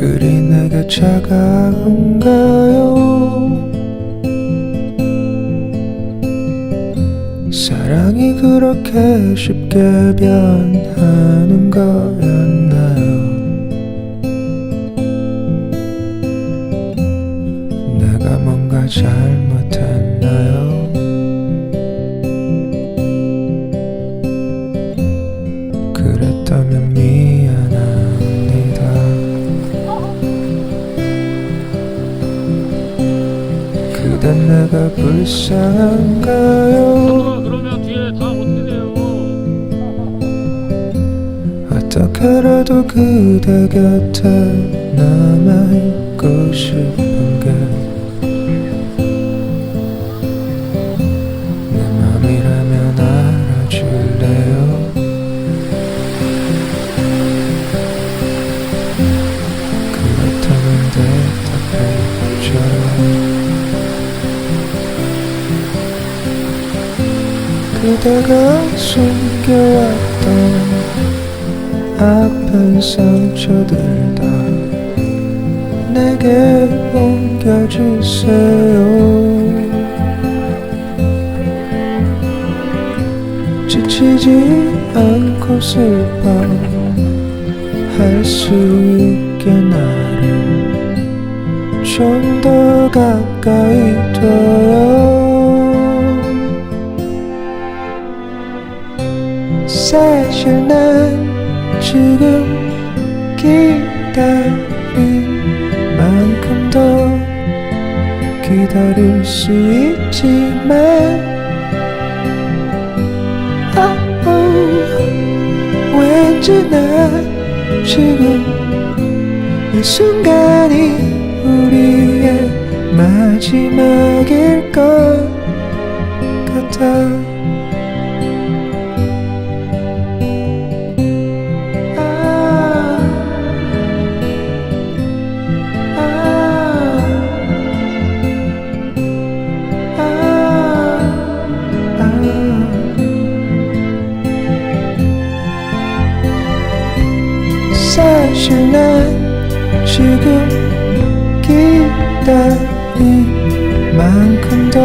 그리 내게 차가운가요? 사랑이 그렇게 쉽게 변하는 거였나요? 내가 뭔가 잘 그댄 내가 불쌍한가요 그러면 뒤에 다 어떻게 돼요? 어떻게라도 그대 곁에 남아있고 싶은 그대가 숨겨왔던 아픈 상처들 다 내게 옮겨주세요. 지치지 않고 슬퍼할 수 있게 나를 좀 더 가까이 둬요 사실 난 지금 기다린 만큼 더 기다릴 수 있지만 oh, 왠지 난 지금 이 순간이 우리의 마지막일 것 사실 난 지금 기다린 만큼 더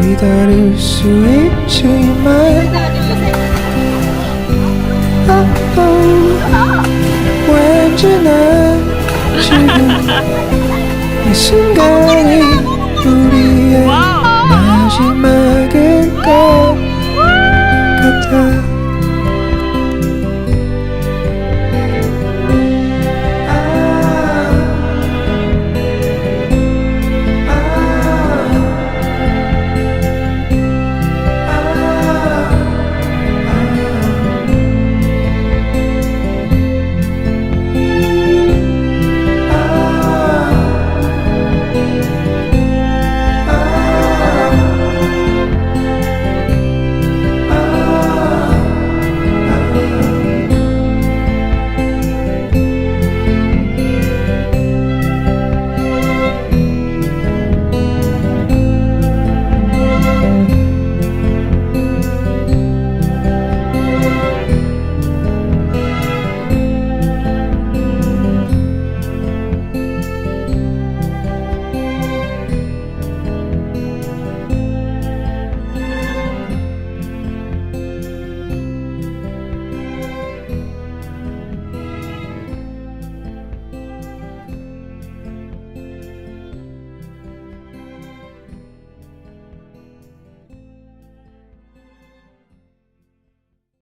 기다릴 수 있지만 oh, 왠지 난 지금 이 순간이 우리의 마지막